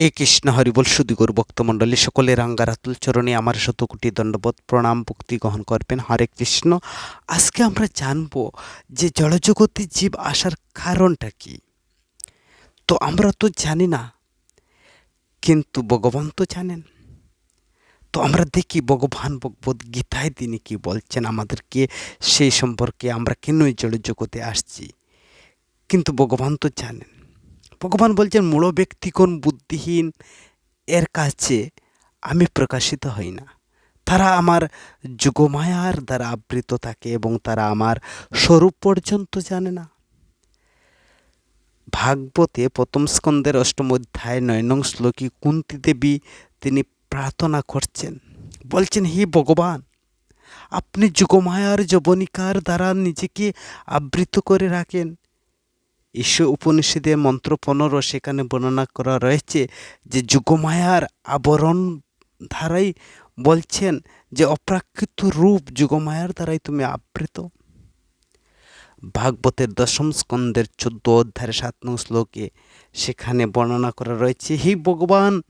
এ কৃষ্ণ হরিবল সুদিগুর ভক্তমণ্ডলী সকলের আঙ্গারাতুল চরণে আমার শতকোটি দণ্ডবোধ, প্রণাম, ভক্তি গ্রহণ করবেন। হরে কৃষ্ণ। আজকে আমরা জানব যে জড়জগতে জীব আসার কারণটা কি। তো আমরা তো জানি না, কিন্তু ভগবান তো জানেন। তো আমরা দেখি ভগবান ভগবত গীতায় তিনি কি বলছেন আমাদেরকে, সেই সম্পর্কে আমরা কেন এই জড়জগতে আসছি। কিন্তু ভগবান তো জানেন। ভগবান বলছেন, মূল ব্যক্তিগণ বুদ্ধিহীন? এর কাছে আমি প্রকাশিত হই না। তারা আমার যুগমায়ার দ্বারা আবৃত থাকে এবং তারা আমার স্বরূপ পর্যন্ত জানে না। ভাগবতে প্রথম স্কন্দের অষ্টম অধ্যায় নয় নং শ্লোকী কুন্তি দেবী তিনি প্রার্থনা করছেন, বলছেন, হি ভগবান, আপনি যুগমায়ার, যবনিকার দ্বারা নিজেকে আবৃত করে রাখেন। ঈশ্বর উপনিষদে মন্ত্র পনেরো সেখানে বর্ণনা করা রয়েছে যে যুগমায়ার আবরণ ধারাই বলছেন যে অপ্রাকৃত রূপ যুগমায়ার দ্বারাই তুমি আবৃত। ভাগবতের দশম স্কন্দের চোদ্দ অধ্যায়ের সাত নং শ্লোকে সেখানে বর্ণনা করা রয়েছে, হি ভগবান,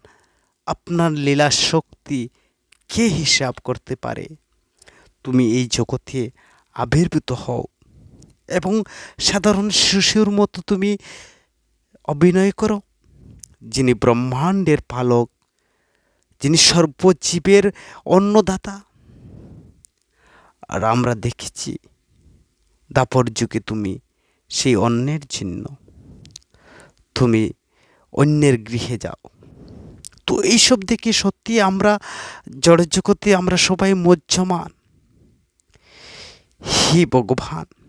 আপনার লীলা শক্তি কে হিসাব করতে পারে? তুমি এই জগতে আবির্ভূত হও এবং সাধারণ শিশুর মতো তুমি অভিনয় করো। যিনি ব্রহ্মাণ্ডের পালক, যিনি সর্বজীবের অন্নদাতা। আর আমরা দেখেছি, দাপর যুগে তুমি সেই অন্যের চিহ্ন তুমি অন্যের গৃহে যাও। তো এইসব দেখে সত্যি আমরা জড়জগতে আমরা সবাই মজ্জমান। হি ভগবান!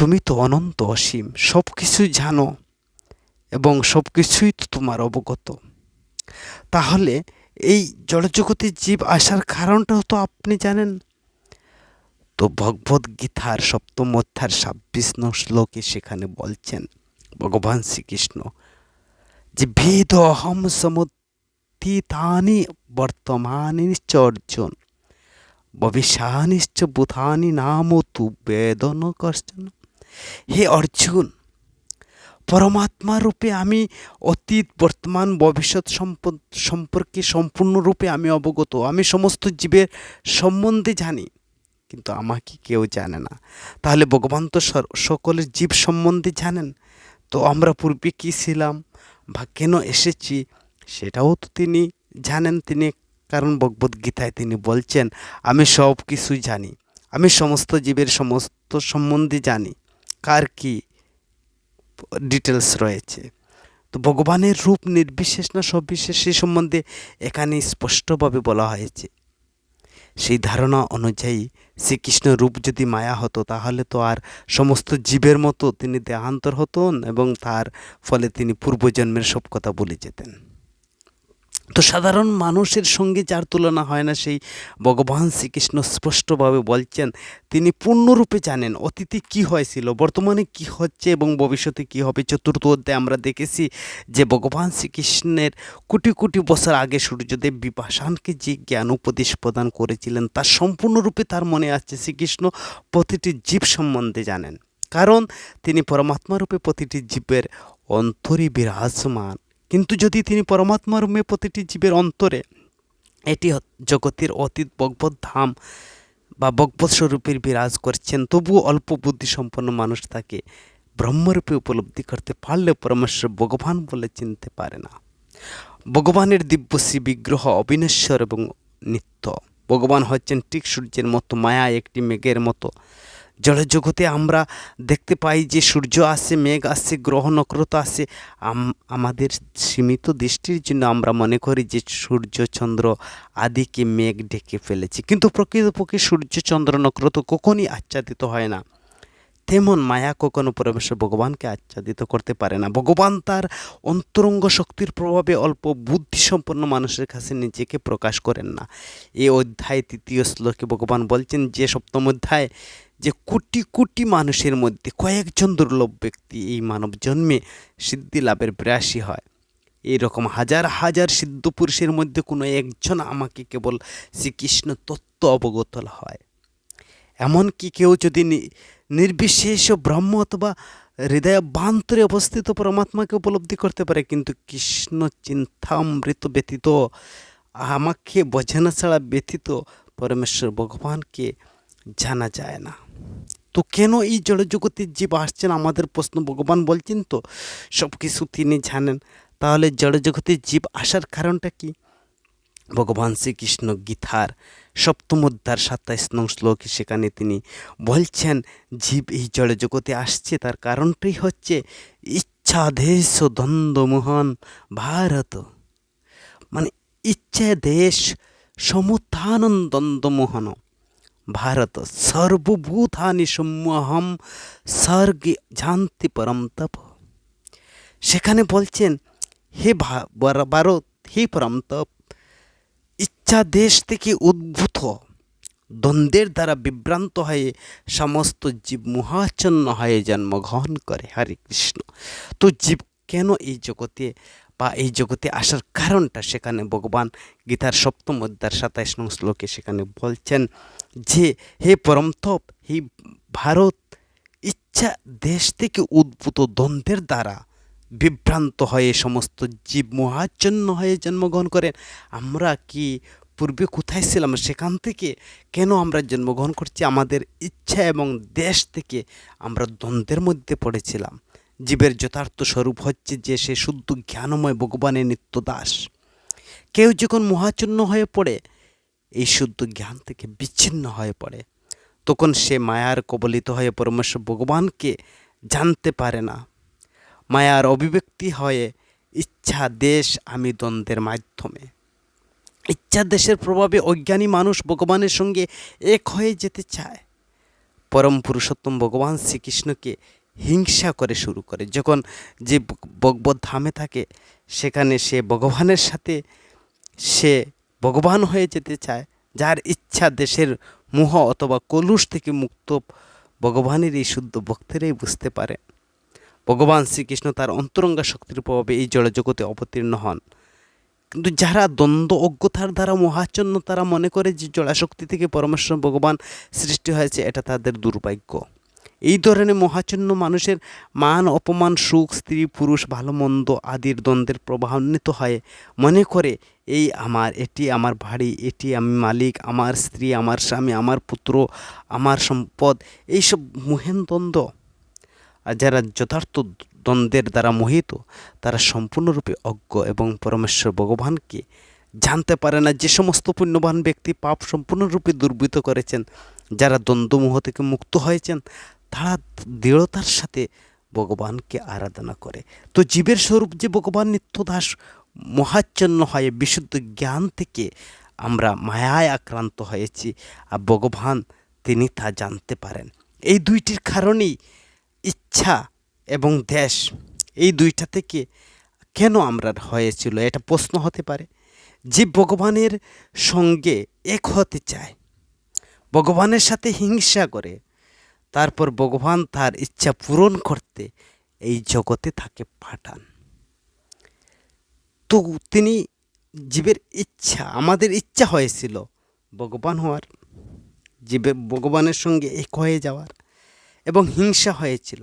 তুমি তো অনন্ত অসীম সব কিছুই জানো এবং সব কিছুই তো তোমার অবগত। তাহলে এই জড়জগতে জীব আসার কারণটাও তো আপনি জানেন। তো ভগবদ গীতার সপ্তম অধ্যার ছাব্বিশ নং শ্লোকে সেখানে বলছেন, ভগবান শ্রীকৃষ্ণ, যে ভেদ অহম সমুত্থিতানি বর্তমানিশ্চ অর্জুন, ভবিষ্যানিশ্চ বুধানি নাম তু বেদন কর্ষণ। হে অর্জুন, পরমাত্মা রূপে আমি অতীত, বর্তমান, ভবিষ্যৎ সম্পর্কে সম্পূর্ণরূপে আমি অবগত। আমি সমস্ত জীবের সম্বন্ধে জানি, কিন্তু আমাকে কেউ জানে না। তাহলে ভগবান তো সকলের জীব সম্বন্ধে জানেন, তো আমরা পূর্বে কী ছিলাম বা কেন এসেছি সেটাও তো তিনি জানেন। তিনি কারণ ভগবদ্গীতায় তিনি বলছেন, আমি সব কিছুই জানি, আমি সমস্ত জীবের সমস্ত সম্বন্ধে জানি। কার কি ডিটেলস রয়েছে? তো ভগবানের রূপ নির্বিশেষ না সবিশেষ সে সম্বন্ধে এখানে স্পষ্টভাবে বলা হয়েছে। সেই ধারণা অনুযায়ী শ্রীকৃষ্ণ রূপ যদি মায়া হতো, তাহলে তো আর সমস্ত জীবের মতো তিনি দেহান্তর হতেন এবং তার ফলে তিনি পূর্বজন্মের সব কথা বলে যেতেন। তো সাধারণ মানুষের সঙ্গে যার তুলনা হয় না, সেই ভগবান শ্রীকৃষ্ণ স্পষ্টভাবে বলছেন, তিনি পূর্ণরূপে জানেন অতীতে কি হয়েছিল, বর্তমানে কি হচ্ছে এবং ভবিষ্যতে কি হবে। চতুর্থ অধ্যায়ে আমরা দেখেছি যে ভগবান শ্রীকৃষ্ণের কোটি কোটি বছর আগে সূর্যদেব বিপাশানকে যে জ্ঞান উপদেশ প্রদান করেছিলেন তার সম্পূর্ণরূপে তার মনে আছে। শ্রীকৃষ্ণ প্রতিটি জীব সম্বন্ধে জানেন। কারণ তিনি পরমাত্মারূপে প্রতিটি জীবের অন্তরই বিরাজমান। কিন্তু যদি তিনি পরমাত্মা রূপে প্রতিটি জীবের অন্তরে এটি জগতের অতীত বকবত ধাম বা বকবত স্বরূপের বিরাজ করছেন, তবুও অল্প বুদ্ধি সম্পন্ন মানুষ তাকে ব্রহ্মরূপে উপলব্ধি করতে পারলে পরমেশ্বর ভগবান বলে চিনতে পারে না। ভগবানের দিব্যশ্রী বিগ্রহ অবিনশ্বর এবং নিত্য। ভগবান হচ্ছেন ঠিক সূর্যের মতো, মায়া একটি মেঘের মতো। জড়জগতে আমরা দেখতে পাই যে সূর্য আসে, মেঘ আসে, গ্রহ নক্ষত্র আসে। আমাদের সীমিত দৃষ্টির জন্য আমরা মনে করি যে সূর্য, চন্দ্র আদিকে মেঘ ঢেকে ফেলেছে। কিন্তু প্রকৃতপক্ষে সূর্য, চন্দ্র নক্ষত্র কখনই আচ্ছাদিত হয় না। তেমন মায়া কখনো পরমেশ্বর ভগবানকে আচ্ছাদিত করতে পারে না। ভগবান তার অন্তরঙ্গ শক্তির প্রভাবে অল্প বুদ্ধিসম্পন্ন মানুষের কাছে নিজেকে প্রকাশ করেন না। এই অধ্যায় তৃতীয় শ্লোকে ভগবান বলছেন, যে সপ্তম অধ্যায় যে কোটি কোটি মানুষের মধ্যে কয়েকজন দুর্লভ ব্যক্তি এই মানব জন্মে সিদ্ধি লাভের প্রয়াসী হয়। এইরকম হাজার হাজার সিদ্ধ পুরুষের মধ্যে কোনো একজন আমাকে কেবল শ্রীকৃষ্ণ তত্ত্ব অবগত হয়। এমনকি কেউ যদি নির্বিশেষ ব্রহ্ম অথবা হৃদয় বান্তরে অবস্থিত পরমাত্মাকে উপলব্ধি করতে পারে, কিন্তু কৃষ্ণ চিন্তামৃত ব্যতীত, আমাকে বোঝানো ছাড়া ব্যতীত, পরমেশ্বর ভগবানকে জানা যায় না। তো কেন এই জড়জগতের জীব আসছেন? আমাদের প্রশ্ন ভগবান বলছেন তো সব কিছু তিনি জানেন। তাহলে জড়জগতের জীব আসার কারণটা কি? ভগবান শ্রীকৃষ্ণ গীতার সপ্তম অধ্যার সাতাইশ নং শ্লোকে সেখানে তিনি বলছেন, জীব এই জড়জগতে আসছে, তার কারণটাই হচ্ছে ইচ্ছাদেশ দ্বন্দ্বমোহন ভারত। মানে ইচ্ছা দেশ সমুত্থানন ভারত সর্বভূতানি সম্মহম স্বর্গে জানতি পরম তপ সেখানে বলছেন, হে ভারত, হে পরম তপ, ইচ্ছা দেশ থেকে উদ্ভূত, দ্বন্দ্বের দ্বারা বিভ্রান্ত হয়ে সমস্ত জীব মোহাচ্ছন্ন হয়ে জন্মগ্রহণ করে। হরে কৃষ্ণ, তো জীব কেন এই জগতে বা এই জগতে আসার কারণটা? সেখানে ভগবান গীতার সপ্তম অধ্যায় সাতাইশ নং শ্লোকে সেখানে বলছেন যে হে পরমতপ, হে ভারত, ইচ্ছা দেশ থেকে উদ্ভূত দ্বন্দ্বের দ্বারা বিভ্রান্ত হয়ে সমস্ত জীব মোহাচ্ছন্ন হয়ে জন্মগ্রহণ করেন। আমরা কি পূর্বে কোথায় ছিলাম? সেখান থেকে কেন আমরা জন্মগ্রহণ করছি? আমাদের ইচ্ছা এবং দেশ থেকে আমরা দ্বন্দ্বের মধ্যে পড়েছিলাম। জীবের যথার্থ স্বরূপ হচ্ছে যে সে শুদ্ধ জ্ঞানময় ভগবানের নিত্য দাস কেউ যখন মোহাচ্ছন্ন হয়ে পড়ে এই শুদ্ধ জ্ঞান থেকে বিচ্ছিন্ন হয়ে পড়ে। তখন সে মায়ার কবলিত হয়ে পরমেশ্বর ভগবানকে জানতে পারে না। মায়ার অভিব্যক্তি হয়ে ইচ্ছা, দেশ, আমি দ্বন্দ্বের মাধ্যমে। ইচ্ছা, দেশের প্রভাবে অজ্ঞানী মানুষ ভগবানের সঙ্গে এক হয়ে যেতে চায়। পরম পুরুষোত্তম ভগবান শ্রীকৃষ্ণকে হিংসা করে শুরু করে। যখন যে বগবত ধামে থাকে, সেখানে সে ভগবানের সাথে সে ভগবান হয়ে যেতে চায়, যার ইচ্ছা দেশের মোহ অথবা কলুষ থেকে মুক্ত ভগবানের এই শুদ্ধ ভক্তেরাই বুঝতে পারে। ভগবান শ্রীকৃষ্ণ তার অন্তরঙ্গা শক্তির প্রভাবে এই জড়জগতে অবতীর্ণ হন। কিন্তু যারা দ্বন্দ্ব অজ্ঞতার দ্বারা মহাচন্ন তারা মনে করে যে জড়াশক্তি থেকে পরমেশ্বর ভগবান সৃষ্টি হয়েছে, এটা তাদের দুর্ভাগ্য। এই ধরনের মহাচন্ন মানুষের মান অপমান, সুখ, স্ত্রী, পুরুষ, ভালো, মন্দ আদির দ্বন্দ্বের প্রবাহান্বিত হয়ে। মনে করে, এই আমার, এটি আমার বাড়ি, এটি আমি মালিক, আমার স্ত্রী, আমার স্বামী, আমার পুত্র, আমার সম্পদ। এইসব মোহেন দ্বন্দ্ব, আর যারা যথার্থ দ্বন্দ্বের দ্বারা মোহিত, তারা সম্পূর্ণরূপে অজ্ঞ এবং পরমেশ্বর ভগবানকে জানতে পারে না। যে সমস্ত পুণ্যবান ব্যক্তি পাপ সম্পূর্ণরূপে দুর্বৃত করেছেন, যারা দ্বন্দ্বমোহ থেকে মুক্ত হয়েছেন তারা দৃঢ়তার সাথে ভগবানকে আরাধনা করে। তো জীবের স্বরূপ যে ভগবান নিত্যদাস মহাচ্ছন্ন হয়ে, বিশুদ্ধ জ্ঞান থেকে আমরা মায়ায় আক্রান্ত হয়েছি আর ভগবান তিনি তা জানতে পারেন। এই দুইটির কারণেই ইচ্ছা এবং দেশ, এই দুইটা থেকে কেন আমরা হয়েছিল এটা প্রশ্ন হতে পারে। যে ভগবানের সঙ্গে এক হতে চায়, ভগবানের সাথে হিংসা করে তারপর ভগবান তার ইচ্ছা পূরণ করতে এই জগতে তাকে পাঠান। তো তিনি জীবের ইচ্ছা, আমাদের ইচ্ছা হয়েছিল ভগবান হওয়ার জীবে ভগবানের সঙ্গে এক হয়ে যাওয়ার এবং হিংসা হয়েছিল।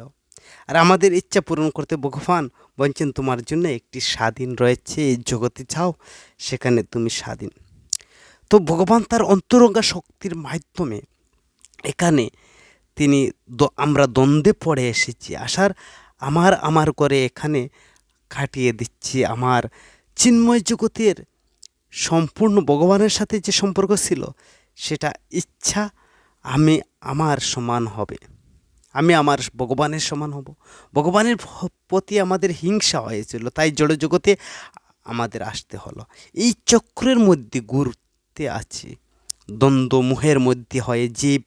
আর আমাদের ইচ্ছা পূরণ করতে ভগবান বলছেন, তোমার জন্য একটি স্বাধীন রয়েছে, এই জগতে যাও, সেখানে তুমি স্বাধীন। তো ভগবান তার অন্তরঙ্গা শক্তির মাধ্যমে এখানে তিনি আমরা দ্বন্দ্বে পড়ে এসেছি। আসার আমার আমার করে এখানে কাটিয়ে দিচ্ছি আমার চিন্ময় জগতের সম্পূর্ণ ভগবানের সাথে যে সম্পর্ক ছিল, সেটা ইচ্ছা আমি আমার সমান হবে। আমি আমার ভগবানের সমান হব। ভগবানের প্রতি আমাদের হিংসা হয়েছিল, তাই জড় জগতে আমাদের আসতে হলো। এই চক্রের মধ্যে ঘুরতে আছি। দ্বন্দ্ব মোহের মধ্যে হয়ে জীব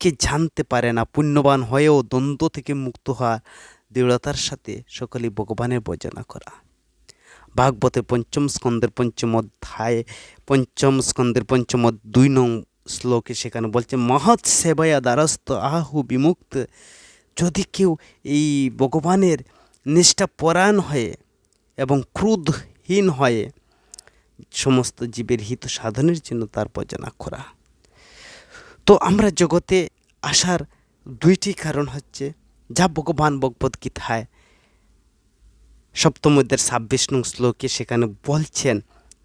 ভগবানকে জানতে পারে না, পুণ্যবান হয়েও দ্বন্দ্ব থেকে মুক্ত হওয়া দৃঢ়তার সাথে সকলে ভগবানের বর্জনা করা। ভাগবতের পঞ্চম স্কন্দের পঞ্চম অধ্যায়ে, পঞ্চম স্কন্দের পঞ্চম দুই নং শ্লোকে সেখানে বলছে, মহৎ সেবায়া দ্বারস্থ আহু বিমুক্ত। যদি কেউ এই ভগবানের নিষ্ঠা পরায়ণ হয়ে এবং ক্রোধহীন হয়ে সমস্ত জীবের হিত সাধনের জন্য তার বর্জনা করা। তো আমরা জগতে আসার দুইটি কারণ হচ্ছে, যা ভগবান ভগবদ গীতায় সপ্তমদের ছাব্বিশ নং শ্লোকে সেখানে বলছেন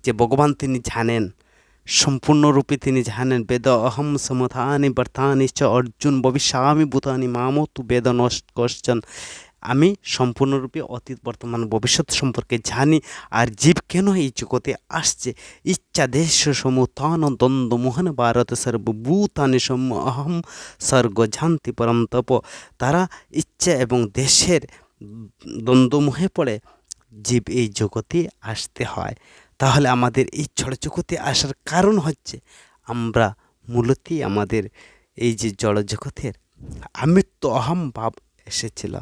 যে, ভগবান তিনি জানেন, সম্পূর্ণরূপে তিনি জানেন, বেদ অহম সমথানি বর্তানি চ অর্জুন ভবিষ্যামি ভূতানি মামতু বেদ নষ্ট আমি সম্পূর্ণরূপে অতীত, বর্তমান, ভবিষ্যৎ সম্পর্কে জানি আর জীব কেন এই জগতে আসছে? ইচ্ছা দেশ সমুতান দ্বন্দ্ব মোহন ভারত সর্বভূতানি সম অহম স্বর্গ জানতি পরম তপ। তারা ইচ্ছা এবং দেশের দ্বন্দ্বমোহে পড়ে জীব এই জগতে আসতে হয়। তাহলে আমাদের এই ছড় জগতে আসার কারণ হচ্ছে আমরা মূলতই আমাদের এই যে জড় জগতের আমিত্ব অহম ভাব এসেছিল।